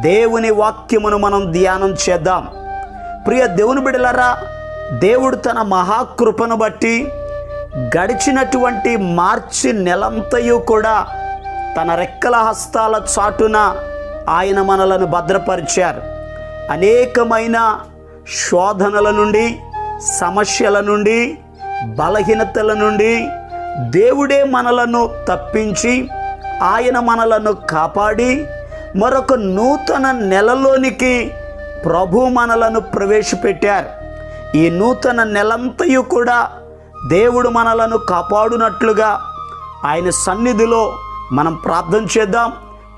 దేవుని వాక్యమును మనం ధ్యానం చేద్దాం. ప్రియ దేవుని బిడలరా దేవుడు తన మహాకృపను బట్టి గడిచినటువంటి మార్చి నెలంతయు కూడా తన రెక్కల హస్తాల చాటున ఆయన మనలను భద్రపరిచారు. అనేకమైన శోధనల నుండి సమస్యల నుండి బలహీనతల నుండి దేవుడే మనలను తప్పించి ఆయన మనలను కాపాడి మరొక నూతన నెలలోనికి ప్రభు మనలను ప్రవేశపెట్టారు. ఈ నూతన నెలంతయు కూడా దేవుడు మనలను కాపాడునట్లుగా ఆయన సన్నిధిలో మనం ప్రార్థన చేద్దాం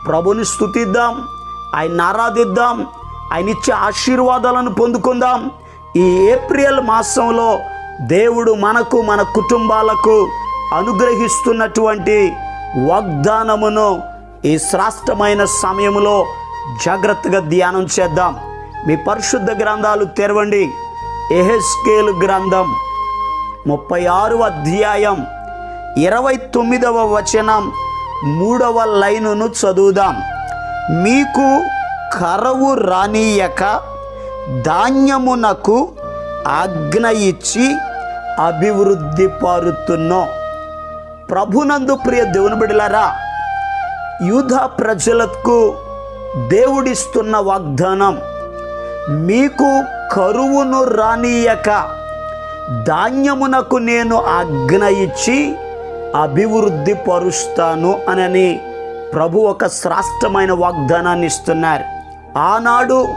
ప్రభుని స్తుతిద్దాం ఆయన ఆరాధిద్దాం ఆయన ఇచ్చే ఆశీర్వాదాలను పొందుకుందాం. ఈ ఏప్రిల్ మాసంలో దేవుడు మనకు మన కుటుంబాలకు అనుగ్రహిస్తున్నటువంటి వాగ్దానమును ఈ శ్రాష్టమైన సమయంలో జాగ్రత్తగా ధ్యానం చేద్దాం. మీ పరిశుద్ధ గ్రంథాలు తెరవండి. ఎహెస్కేలు గ్రంథం ముప్పై ఆరు అధ్యాయం ఇరవై తొమ్మిదవ వచనం మూడవ లైనును చదువుదాం. మీకు కరవు రానీయక ధాన్యమునకు ఆజ్ఞ ఇచ్చి అభివృద్ధి పారుతున్నాం. ప్రభునందు ప్రియ దేవుని బిడలారా యూధ ప్రజలకు దేవుడిస్తున్న వాగ్దానం మీకు కరువును రానీయక ధాన్యమునకు నేను ఆజ్ఞ ఇచ్చి అభివృద్ధి పరుస్తాను అనని ప్రభు ఒక శ్రాష్టమైన వాగ్దానాన్ని ఇస్తున్నారు. ఆనాడు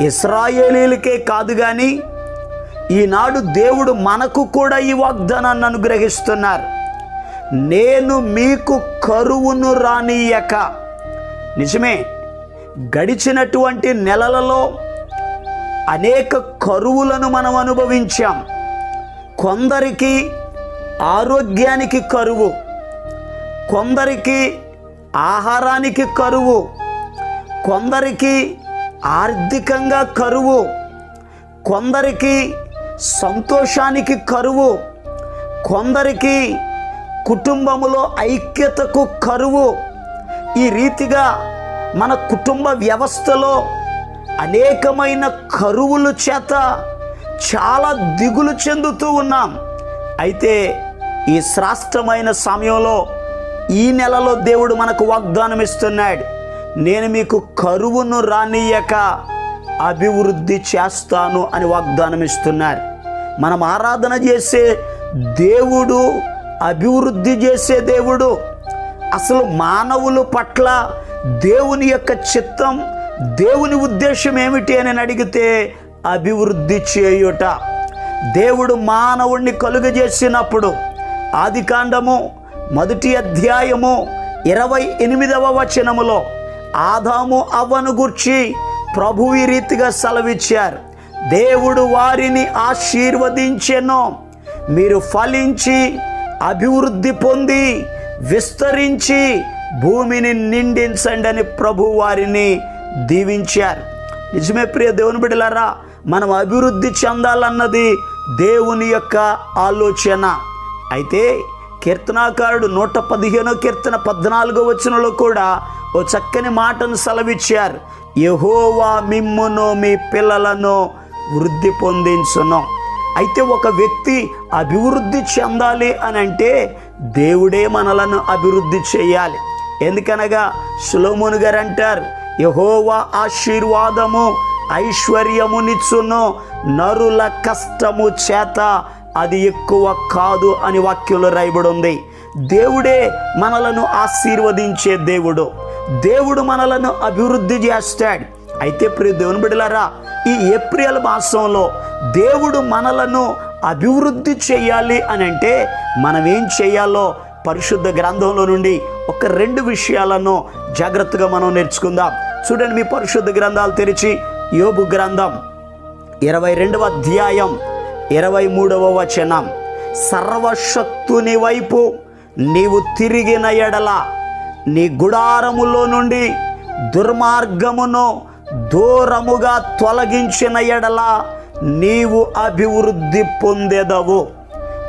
ఇస్రాయేలీలకే కాదు కానీ ఈనాడు దేవుడు మనకు కూడా ఈ వాగ్దానాన్ని అనుగ్రహిస్తున్నారు. నేను మీకు కరువును రానీయక నిజమే గడిచినటువంటి నెలలలో అనేక కరువులను మనం అనుభవించాం. కొందరికి ఆరోగ్యానికి కరువు కొందరికి ఆహారానికి కరువు కొందరికి ఆర్థికంగా కరువు కొందరికి సంతోషానికి కరువు కొందరికి కుటుంబములో ఐక్యతకు కరువు. ఈ రీతిగా మన కుటుంబ వ్యవస్థలో అనేకమైన కరువుల చేత చాలా దిగులు చెందుతూ ఉన్నాం. అయితే ఈ శ్రాష్టమైన సమయంలో ఈ నెలలో దేవుడు మనకు వాగ్దానం ఇస్తున్నాడు నేను మీకు కరువును రానియక అభివృద్ధి చేస్తాను అని వాగ్దానం ఇస్తున్నారు మనం ఆరాధన చేసే దేవుడు అభివృద్ధి చేసే దేవుడు. అసలు మానవుల పట్ల దేవుని యొక్క చిత్తం దేవుని ఉద్దేశం ఏమిటి అని అడిగితే అభివృద్ధి చేయుట. దేవుడు మానవుణ్ణి కలుగజేసినప్పుడు ఆది కాండము మొదటి అధ్యాయము ఇరవై ఎనిమిదవ వచనములో ఆదాము అవ్వను గుర్చి ప్రభు ఈ రీతిగా సెలవిచ్చారు. దేవుడు వారిని ఆశీర్వదించెను. మీరు ఫలించి అభివృద్ధి పొంది విస్తరించి భూమిని నిండించండి అని ప్రభు వారిని దీవించారు. నిజమే ప్రియ దేవుని బిడ్డలారా మనం అభివృద్ధి చెందాలన్నది దేవుని యొక్క ఆలోచన. అయితే కీర్తనాకారుడు నూట పదిహేనో కీర్తన పద్నాలుగో వచనంలో కూడా ఓ చక్కని మాటను సెలవిచ్చారు. యహోవా మిమ్మును మీ పిల్లలను వృద్ధి పొందించును. అయితే ఒక వ్యక్తి అభివృద్ధి చెందాలి అని అంటే దేవుడే మనలను అభివృద్ధి చేయాలి. ఎందుకనగా సులోమును గారు అంటారు యహోవా ఆశీర్వాదము ఐశ్వర్యమునిచ్చును నరుల కష్టము చేత అది ఎక్కువ కాదు అని వాక్యంలో రాయబడి ఉంది దేవుడే మనలను ఆశీర్వదించే దేవుడు. దేవుడు మనలను అభివృద్ధి చేస్తాడు. అయితే ప్రియ దేవుని బిడలారా ఈ ఏప్రిల్ మాసంలో దేవుడు మనలను అభివృద్ధి చేయాలి అని అంటే మనం ఏం చేయాలో పరిశుద్ధ గ్రంథంలో నుండి ఒక రెండు విషయాలను జాగ్రత్తగా మనం నేర్చుకుందాం. చూడండి మీ పరిశుద్ధ గ్రంథాలు తెరిచి యోబు గ్రంథం ఇరవై రెండవ అధ్యాయం ఇరవై మూడవ వచనం. సర్వశక్తుని వైపు నీవు తిరిగిన ఎడల నీ గుడారములో నుండి దుర్మార్గమును దూరముగా తొలగించిన ఎడల నీవు అభివృద్ధి పొందేదవు.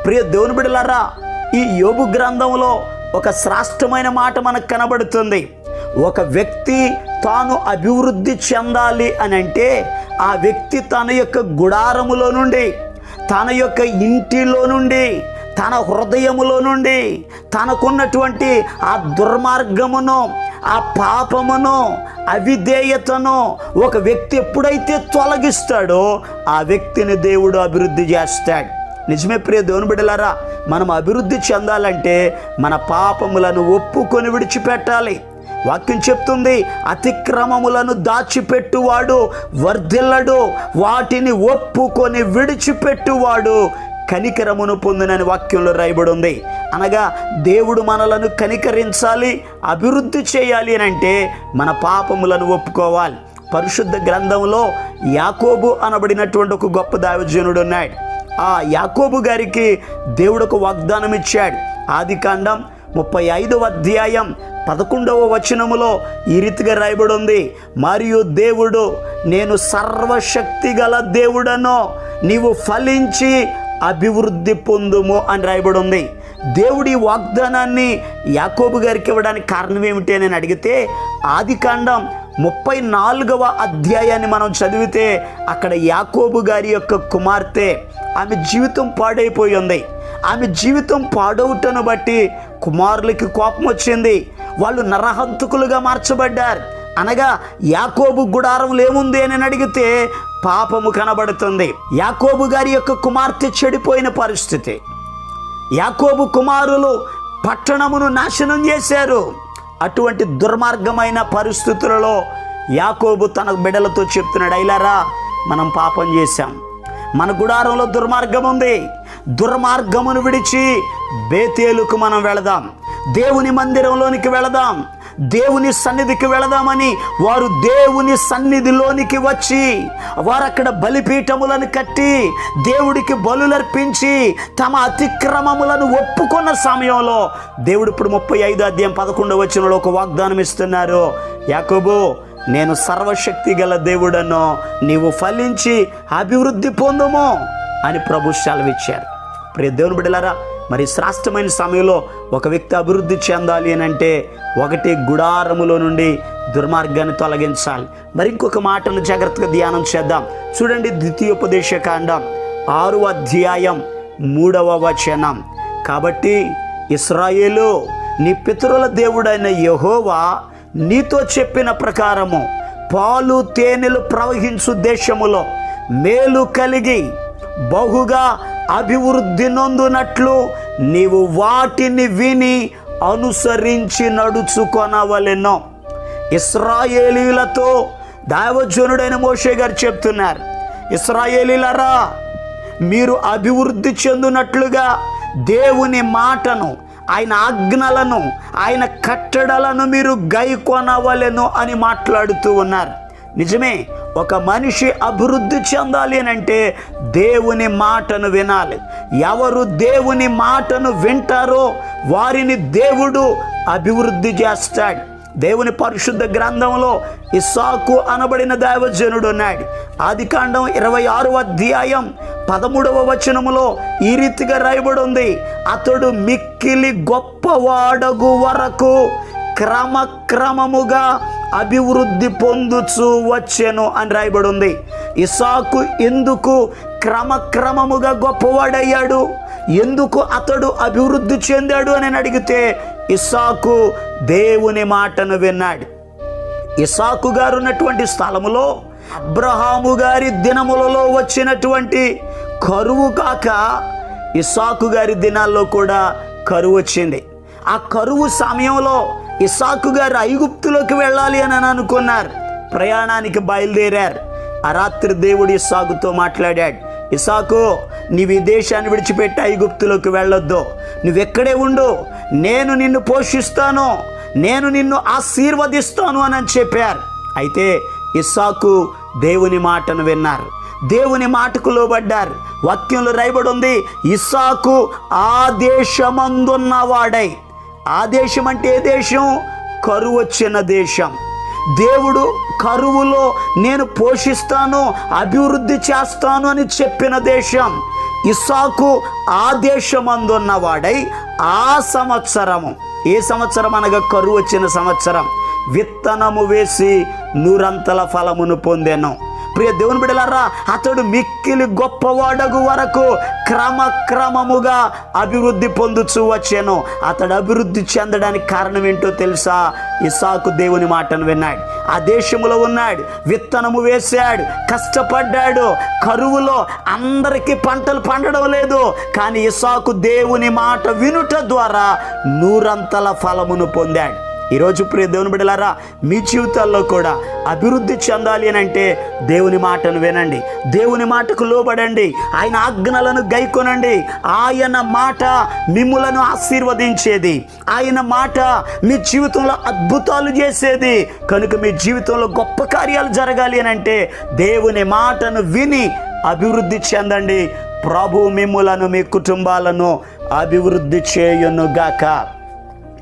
ప్రియ దేవుని బిడలరా ఈ యోగు గ్రంథంలో ఒక శ్రాష్టమైన మాట మనకు కనబడుతుంది. ఒక వ్యక్తి తాను అభివృద్ధి చెందాలి అని అంటే ఆ వ్యక్తి తన యొక్క గుడారములో నుండి తన యొక్క ఇంటిలో నుండి తన హృదయములో నుండి తనకున్నటువంటి ఆ దుర్మార్గమును ఆ పాపమును అవిధేయతను ఒక వ్యక్తి ఎప్పుడైతే తొలగిస్తాడో ఆ వ్యక్తిని దేవుడు అభివృద్ధి చేస్తాడు. నిజమే ప్రియ దేవుని బిడ్డలారా మనం అభివృద్ధి చెందాలంటే మన పాపములను ఒప్పుకొని విడిచిపెట్టాలి. వాక్యం చెప్తుంది అతిక్రమములను దాచిపెట్టువాడు వర్ధిల్లడు వాటిని ఒప్పుకొని విడిచిపెట్టువాడు కనికరమును పొందినని వాక్యంలో రాయబడి ఉంది అనగా దేవుడు మనలను కనికరించాలి అభివృద్ధి చేయాలి అని అంటే మన పాపములను ఒప్పుకోవాలి. పరిశుద్ధ గ్రంథంలో యాకోబు అనబడినటువంటి ఒక గొప్ప దావజనుడు ఉన్నాడు. ఆ యాకోబు గారికి దేవుడు ఒక వాగ్దానం ఇచ్చాడు. ఆది కాండం ముప్పై ఐదవ అధ్యాయం పదకొండవ వచనములో ఈ రీతిగా రాయబడి ఉంది మరియు దేవుడు నేను సర్వశక్తి గల దేవుడను నీవు ఫలించి అభివృద్ధి పొందుము అని రాయబడి ఉంది దేవుడి వాగ్దానాన్ని యాకోబు గారికి ఇవ్వడానికి కారణం ఏమిటి అని నేను అడిగితే ఆది కాండం ముప్పై నాలుగవ అధ్యాయాన్ని మనం చదివితే అక్కడ యాకోబు గారి యొక్క కుమార్తె ఆమె జీవితం పాడైపోయి ఉంది ఆమె జీవితం పాడవుటను బట్టి కుమారులకి కోపం వచ్చింది. వాళ్ళు నరహంతకులుగా మార్చబడ్డారు. అనగా యాకోబు గుడారం ఏముంది అని అడిగితే పాపము కనబడుతుంది. యాకోబు గారి యొక్క కుమార్తె చెడిపోయిన పరిస్థితి. యాకోబు కుమారులు పట్టణమును నాశనం చేశారు. అటువంటి దుర్మార్గమైన పరిస్థితులలో యాకోబు తన బిడలతో చెప్తున్నాడు అయిలారా మనం పాపం చేశాం. మన గుడారంలో దుర్మార్గం ఉంది. దుర్మార్గమును విడిచి బేతేలుకు మనం వెళదాం. దేవుని మందిరంలోనికి వెళదాం. దేవుని సన్నిధికి వెళదామని వారు దేవుని సన్నిధిలోనికి వచ్చి వారు అక్కడ బలిపీఠములను కట్టి దేవుడికి బలులర్పించి తమ అతిక్రమములను ఒప్పుకున్న సమయంలో దేవుడు ఇప్పుడు ముప్పై ఐదు అధ్యాయం పదకొండవ వచనంలో ఒక వాగ్దానం ఇస్తున్నారు. యాకోబు నేను సర్వశక్తి గల దేవుడను నీవు ఫలించి అభివృద్ధి పొందుము అని ప్రభు సెలవిచ్చారు. ప్రియ దేవుని బిడ్డలారా మరి శ్రాష్టమైన సమయంలో ఒక వ్యక్తి అభివృద్ధి చెందాలి అని అంటే ఒకటి గుడారములో నుండి దుర్మార్గాన్ని తొలగించాలి. మరి ఇంకొక మాటను జాగ్రత్తగా ధ్యానం చేద్దాం. చూడండి ద్వితీయోపదేశ కాండం ఆరు అధ్యాయం మూడవ వచనం. కాబట్టి ఇస్రాయేలు నీ పితరుల దేవుడైన యహోవా నీతో చెప్పిన ప్రకారము పాలు తేనెలు ప్రవహించు దేశములో మేలు కలిగి బహుగా అభివృద్ధి నొందునట్లు నీవు వాటిని విని అనుసరించి నడుచుకొనవలెనో. ఇస్రాయేలీలతో దైవజనుడైన మోషే గారు చెప్తున్నారు ఇస్రాయేలీలరా మీరు అభివృద్ధి చెందునట్లుగా దేవుని మాటను ఆయన ఆజ్ఞలను ఆయన కట్టడలను మీరు గైకొనవలెను అని మాట్లాడుతూ ఉన్నారు. నిజమే ఒక మనిషి అభివృద్ధి చెందాలి అని అంటే దేవుని మాటను వినాలి. ఎవరు దేవుని మాటను వింటారో వారిని దేవుడు అభివృద్ధి చేస్తాడు. దేవుని పరిశుద్ధ గ్రంథంలో ఇస్సాకు అనబడిన దైవజనుడు ఉన్నాడు. ఆది కాండం ఇరవై ఆరు అధ్యాయం పదమూడవ వచనములో ఈ రీతిగా రాయబడి ఉంది అతడు మిక్కిలి గొప్పవాడగు వరకు క్రమక్రమముగా అభివృద్ధి పొందుచు వచ్చెను అని రాయబడి ఉంది ఇసాకు ఎందుకు క్రమక్రమముగా గొప్పవాడయ్యాడు? ఎందుకు అతడు అభివృద్ధి చెందాడు అని అడిగితే ఇసాకు దేవుని మాటను విన్నాడు. ఇసాకు గారు ఉన్నటువంటి స్థలములో అబ్రహాము గారి దినములలో వచ్చినటువంటి కరువు కాక ఇసాకు గారి దినాల్లో కూడా కరువు వచ్చింది. ఆ కరువు సమయంలో ఇసాకు గారు ఐగుప్తులోకి వెళ్ళాలి అని అనుకున్నారు. ప్రయాణానికి బయలుదేరారు. ఆ రాత్రి దేవుడు ఇసాకుతో మాట్లాడాడు. ఇసాకు నీవు ఈ దేశాన్ని విడిచిపెట్టి ఐగుప్తులోకి వెళ్ళొద్దు. నువ్వెక్కడే ఉండు. నేను నిన్ను పోషిస్తాను. నేను నిన్ను ఆశీర్వదిస్తాను అని చెప్పారు. అయితే ఇస్సాకు దేవుని మాటను విన్నారు. దేవుని మాటకు లోబడ్డారు. వాక్యంలో రాయబడి ఉంది ఇస్సాకు ఆ దేశమందున్నవాడై ఆ దేశం అంటే ఏ దేశం? కరువు వచ్చిన దేశం. దేవుడు కరువులో నేను పోషిస్తాను అభివృద్ధి చేస్తాను అని చెప్పిన దేశం. ఇస్సాకు ఆ దేశమందున్నవాడై ఆ సంవత్సరము. ఏ సంవత్సరం అనగా కరువు వచ్చిన సంవత్సరం? విత్తనము వేసి నూరంతల ఫలమును పొందాను. ప్రియ దేవుని బిడలారా అతడు మిక్కిలి గొప్పవాడగు వరకు క్రమక్రమముగా అభివృద్ధి పొందుచు వచ్చాను. అతడు అభివృద్ధి చెందడానికి కారణం ఏంటో తెలుసా? ఇసాకు దేవుని మాటను విన్నాడు. ఆ దేశములో ఉన్నాడు విత్తనము వేశాడు కష్టపడ్డాడు. కరువులో అందరికీ పంటలు పండడం లేదు. కానీ ఇసాకు దేవుని మాట వినుట ద్వారా నూరంతల ఫలమును పొందాడు. ఈరోజు ప్రియ దేవుని బిడలారా మీ జీవితాల్లో కూడా అభివృద్ధి చెందాలి అని అంటే దేవుని మాటను వినండి. దేవుని మాటకు లోబడండి. ఆయన ఆజ్ఞలను గైకొనండి. ఆయన మాట మిమ్ములను ఆశీర్వదించేది. ఆయన మాట మీ జీవితంలో అద్భుతాలు చేసేది. కనుక మీ జీవితంలో గొప్ప కార్యాలు జరగాలి అని అంటే దేవుని మాటను విని అభివృద్ధి చెందండి. ప్రభు మిమ్ములను మీ కుటుంబాలను అభివృద్ధి చేయునుగాక.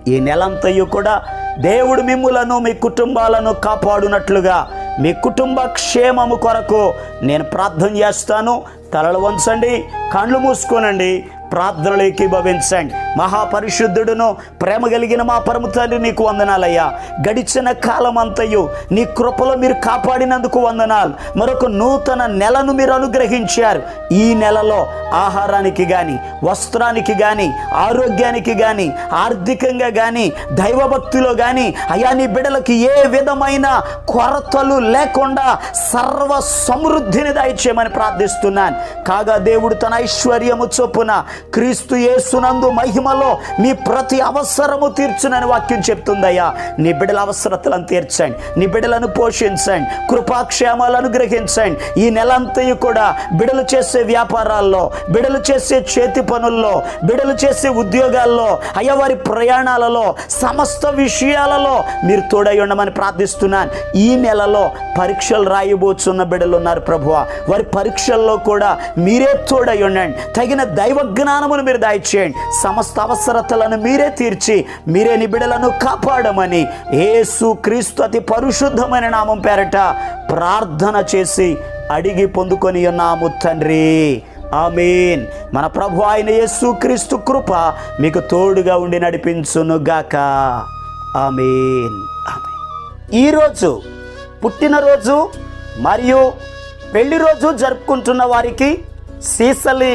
ఈ నెలంతయు కూడా దేవుడు మిమ్ములను మీ కుటుంబాలను కాపాడునట్లుగా మీ కుటుంబ క్షేమము కొరకు నేను ప్రార్థన చేస్తాను. తలలు వంచండి కళ్ళు మూసుకోనండి. ప్రార్థనలు ఏకీభవించండి మహాపరిశుద్ధుడును ప్రేమ కలిగిన మా పరమ తండ్రి నీకు వందనాలయ్యా. గడిచిన కాలం అంతయు నీ కృపలో మీరు కాపాడినందుకు వందనాలు. మరొక నూతన నెలను మీరు అనుగ్రహించారు. ఈ నెలలో ఆహారానికి కానీ వస్త్రానికి కానీ ఆరోగ్యానికి కానీ ఆర్థికంగా కానీ దైవభక్తిలో కానీ అయా నీ బిడలకు ఏ విధమైన కొరతలు లేకుండా సర్వ సమృద్ధిని దయచేయమని ప్రార్థిస్తున్నాను. కాగా దేవుడు తన ఐశ్వర్యము చొప్పున క్రీస్తు యేసునందు మహిమలో మీ ప్రతి అవసరము తీర్చునని వాక్యం చెప్తుందయ్యా. నీ బిడ్డల అవసరతలను తీర్చండి. నీ బిడ్డలను పోషించండి. కృపాక్షేమాలను అనుగ్రహించండి. ఈ నెలంతయు కూడా బిడలు చేసే వ్యాపారాల్లో బిడలు చేసే చేతి పనుల్లో బిడలు చేసే ఉద్యోగాల్లో అయ్యా వారి ప్రయాణాలలో సమస్త విషయాలలో మీరు తోడై ఉండమని ప్రార్థిస్తున్నాను. ఈ నెలలో పరీక్షలు రాయబోతున్న బిడలు ఉన్నారు ప్రభువ. వారి పరీక్షల్లో కూడా మీరే తోడై ఉండండి. తగిన దైవ జ్ఞానమును మీరు దయచేయండి. సమస్త అవసరతలను మీరే తీర్చి మీరే నిబిడలను కాపాడమని ఏసు క్రీస్తు అతి పరిశుద్ధమైన నామం పేరట ప్రార్థన చేసి అడిగి పొందుకొని ఉన్నాము తండ్రి. ఆమెన్. మన ప్రభు ఆయన యేసు క్రీస్తు కృప మీకు తోడుగా ఉండి నడిపించునుగాక ఆమెన్. ఈరోజు పుట్టినరోజు మరియు పెళ్ళి రోజు జరుపుకుంటున్న వారికి సీసలి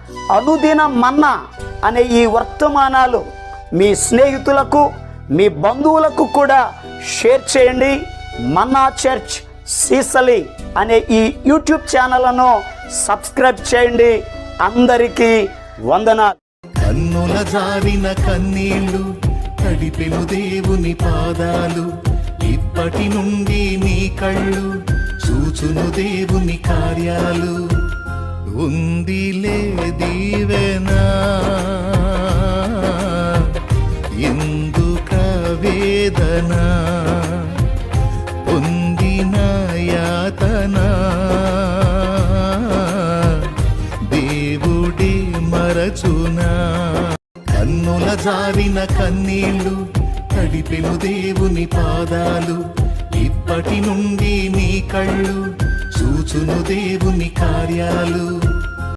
అనుదిన మన్నా అనే ఈ వర్తమానాలు మీ స్నేహితులకు మీ బంధువులకు కూడా షేర్ చేయండి. మన్నా చర్చ్ సీసలి అనే ఈ యూట్యూబ్ ఛానల్ను సబ్స్క్రైబ్ చేయండి. అందరికీ వందనాలు. కన్నుల జారిన కన్నీళ్ళు తడిపెను దేవుని పాదాలు ఇప్పటి నుండి నీ కళ్ళు చూచును దేవుని కార్యాలు. ఉందిలే దీవెనా? ఎందుక వేదన పొందిన యాతనా? దేవుడే మరచునా? కన్నుల జారిన కన్నీళ్ళు తడిపెను దేవుని పాదాలు ఇప్పటి నుండి నీ కళ్ళు చూచును దేవుని కార్యాలు.